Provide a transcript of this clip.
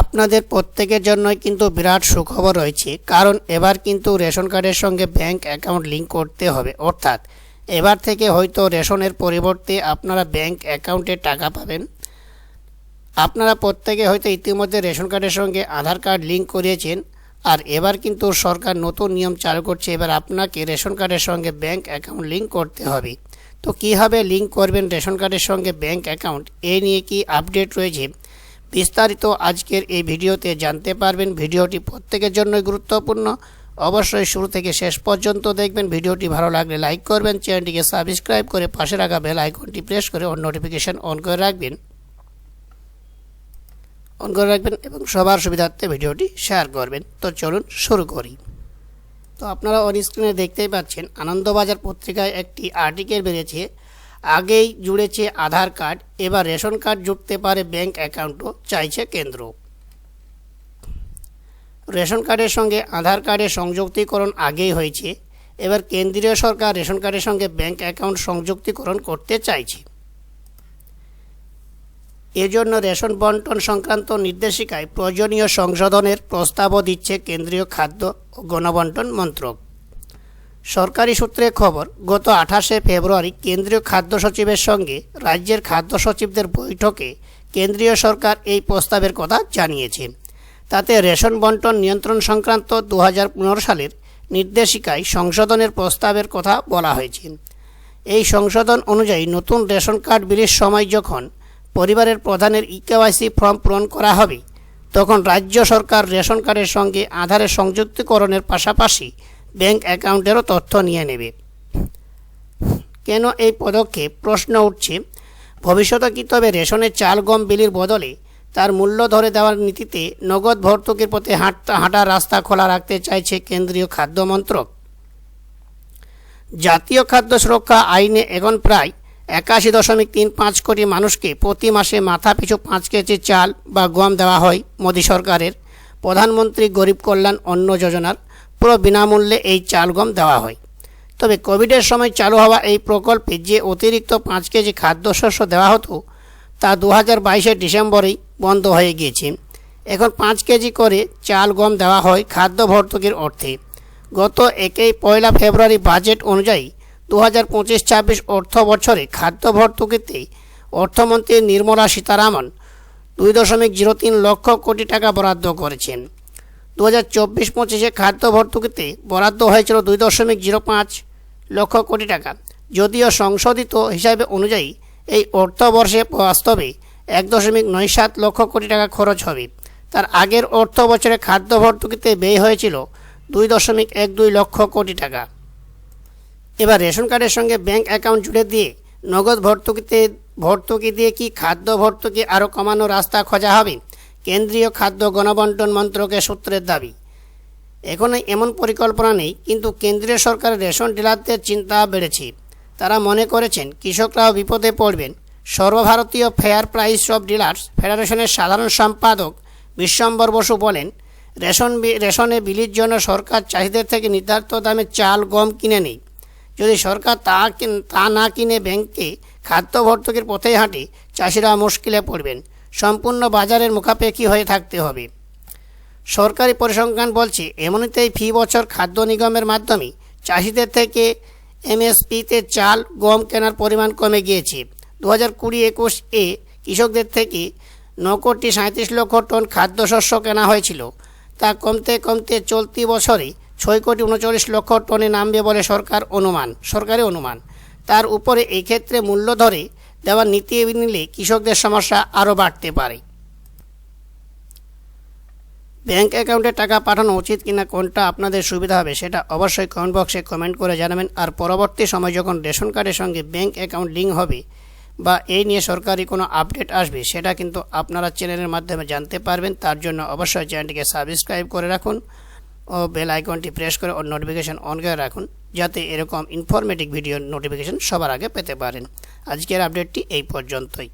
আপনাদের প্রত্যেকের জন্যই কিন্তু বিরাট সুখবর রয়েছে, কারণ এবার কিন্তু রেশন কার্ডের সঙ্গে ব্যাংক অ্যাকাউন্ট লিঙ্ক করতে হবে। অর্থাৎ, এবার থেকে হয়তো রেশনের পরিবর্তে আপনারা ব্যাংক অ্যাকাউন্টে টাকা পাবেন। আপনারা প্রত্যেকে হয়তো ইতিমধ্যে রেশন কার্ডের সঙ্গে আধার কার্ড লিঙ্ক করিয়েছেন, আর এবার কিন্তু সরকার নতুন নিয়ম চালু করছে, এবার আপনাকে রেশন কার্ডের সঙ্গে ব্যাংক অ্যাকাউন্ট লিঙ্ক করতে হবে। তো কীভাবে লিঙ্ক করবেন রেশন কার্ডের সঙ্গে ব্যাংক অ্যাকাউন্ট, এ নিয়ে কি আপডেট রয়েছে? বিস্তারিত আজকের এই ভিডিওতে জানতে পারবেন ভিডিওটি প্রত্যেকের জন্যই গুরুত্বপূর্ণ। অবশ্যই শুরু থেকে শেষ পর্যন্ত দেখবেন। ভিডিওটি ভালো লাগলে লাইক করবেন, চ্যানেলটিকে সাবস্ক্রাইব করে পাশে রাখা বেল আইকনটি প্রেস করে অন নোটিফিকেশান অন করে রাখবেন। অন করে রাখবেন এবং সবার সুবিধার্থে ভিডিওটি শেয়ার করবেন। তো চলুন শুরু করি। তো আপনারা অন স্ক্রিনে দেখতেই পাচ্ছেন, আনন্দবাজার পত্রিকায় একটি আর্টিকেল বেরিয়েছে। আগেই জুড়েছে আধার কার্ড, এবার রেশন কার্ড জুড়তে পারে ব্যাংক অ্যাকাউন্টও চাইছে কেন্দ্র। রেশন কার্ডের সঙ্গে আধার কার্ডের সংযুক্তিকরণ আগেই হয়েছে, এবার কেন্দ্রীয় সরকার রেশন কার্ডের সঙ্গে ব্যাংক অ্যাকাউন্ট সংযুক্তিকরণ করতে চাইছে। এজন্য রেশন বন্টন সংক্রান্ত নির্দেশিকায় প্রয়োজনীয় সংশোধনের প্রস্তাবও দিচ্ছে কেন্দ্রীয় খাদ্য ও গণবন্টন মন্ত্রক। সরকারি সূত্রে খবর, গত আঠাশে ফেব্রুয়ারি কেন্দ্রীয় খাদ্য সচিবের সঙ্গে রাজ্যের খাদ্য সচিবদের বৈঠকে কেন্দ্রীয় সরকার এই প্রস্তাবের কথা জানিয়েছে। তাতে রেশন বন্টন নিয়ন্ত্রণ সংক্রান্ত দু হাজার পনেরো সালের নির্দেশিকায় সংশোধনের প্রস্তাবের কথা বলা হয়েছে। এই সংশোধন অনুযায়ী নতুন রেশন কার্ড বিলির সময় যখন পরিবারের প্রধানের ইকেওয়াইসি ফর্ম পূরণ করা হবে, তখন রাজ্য সরকার রেশন কার্ডের সঙ্গে আধারের সংযুক্তিকরণের পাশাপাশি ব্যাংক অ্যাকাউন্টেরও তথ্য নিয়ে নেবে। কেন এই পদক্ষেপ? প্রশ্ন উঠছে ভবিষ্যতে কি তবে রেশনের চাল গম বিলির বদলে তার মূল্য ধরে দেওয়ার নীতিতে নগদ ভর্তুকির পথে হাঁটতে হাঁটার রাস্তা খোলা রাখতে চাইছে কেন্দ্রীয় খাদ্য মন্ত্রক। জাতীয় খাদ্য সুরক্ষা আইনে এখন প্রায় একাশি দশমিক তিন পাঁচ কোটি মানুষকে প্রতি মাসে মাথা পিছু পাঁচ কেজি চাল বা গম দেওয়া হয় মোদী সরকারের। প্রধানমন্ত্রী গরিব কল্যাণ অন্ন যোজনার পুরো বিনামূল্যে এই চাল গম দেওয়া হয়। তবে কোভিডের সময় চালু হওয়া এই প্রকল্পে যে অতিরিক্ত পাঁচ কেজি খাদ্যশস্য দেওয়া হতো, তা দু হাজার বাইশের ডিসেম্বরেই বন্ধ হয়ে গিয়েছে। এখন পাঁচ কেজি করে চাল গম দেওয়া হয় খাদ্য ভর্তুকির অর্থে। গত একই পয়লা ফেব্রুয়ারি বাজেট অনুযায়ী দু হাজার পঁচিশ ছাব্বিশ অর্থ বছরে খাদ্য ভর্তুকিতে অর্থমন্ত্রী নির্মলা সীতারামন দুই দশমিক জিরো তিন লক্ষ কোটি টাকা বরাদ্দ করেছেন। দু হাজার চব্বিশ পঁচিশে খাদ্য ভর্তুকিতে বরাদ্দ হয়েছিল দুই দশমিক জিরো পাঁচ লক্ষ কোটি টাকা। যদিও সংশোধিত হিসাবে অনুযায়ী এই অর্থবর্ষে বাস্তবে এক দশমিক নয় সাত লক্ষ কোটি টাকা খরচ হবে। তার আগের অর্থ বছরে খাদ্য ভর্তুকিতে ব্যয় হয়েছিল দুই দশমিক এক দুই লক্ষ কোটি টাকা। এবার রেশন কার্ডের সঙ্গে ব্যাংক অ্যাকাউন্ট জুড়ে দিয়ে নগদ ভর্তুকিতে ভর্তুকি দিয়ে কি খাদ্য ভর্তুকি আরও কমানোর রাস্তা খোঁজা হবে? কেন্দ্রীয় খাদ্য গণবন্টন মন্ত্রকের সূত্রের দাবি। এখনও এমন পরিকল্পনা নেই, কিন্তু কেন্দ্রীয় সরকারের রেশন ডিলারদের চিন্তা বেড়েছে। তারা মনে করেছেন, কৃষকরাও বিপদে পড়বেন। সর্বভারতীয় ফেয়ার প্রাইস অফ ডিলার্স ফেডারেশনের সাধারণ সম্পাদক বিশ্বম্বর বসু বলেন, রেশন রেশনে বিলির জন্য সরকার চাহিদার থেকে নির্ধারিত দামে চাল, গম কিনে নেই। যদি সরকার তা তা না কিনে ব্যাংকে খাদ্য ভর্তুকির পথে হাঁটে, চাষিরা মুশকিলে পড়বেন। সম্পূর্ণ বাজারের মুখাপেক্ষী হয়ে থাকতে হবে। সরকারি পরিসংখ্যান বলছে, এমনিতেই ফি বছর খাদ্য নিগমের মাধ্যমে চাষিদের থেকে এমএসপিতে চাল, গম কেনার পরিমাণ কমে গিয়েছে। দু হাজার কুড়ি একুশ এ কৃষকদের থেকে ন কোটি সাঁত্রিশ লক্ষ টন খাদ্যশস্য কেনা হয়েছিল। তা কমতে কমতে চলতি বছরে ছয় কোটি উনচল্লিশ লক্ষ টনে নামবে বলে সরকার অনুমান সরকারি অনুমান। তার উপরে এই ক্ষেত্রে মূল্য ধরে দেওয়ার নীতি নিলে কৃষকদের সমস্যা আরও বাড়তে পারে। ব্যাংক অ্যাকাউন্টে টাকা পাঠানো উচিত কিনা কোনটা আপনাদের সুবিধা হবে সেটা অবশ্যই কমেন্ট বক্সে কমেন্ট করে জানাবেন। আর পরবর্তী সময় যখন রেশন কার্ডের সঙ্গে ব্যাংক অ্যাকাউন্ট লিঙ্ক হবে বা এই নিয়ে সরকারি কোনো আপডেট আসবে সেটা কিন্তু আপনারা চ্যানেলের মাধ্যমে জানতে পারবেন। তার জন্য অবশ্যই চ্যানেলটিকে সাবস্ক্রাইব করে রাখুন ও বেল আইকনটি প্রেস করে ও নোটিফিকেশান অন করে রাখুন। যাতে এরকম ইনফরমেটিভ ভিডিও নোটিফিকেশন সবার আগে পেতে পারেন। আজকের আপডেটটি এই পর্যন্তই।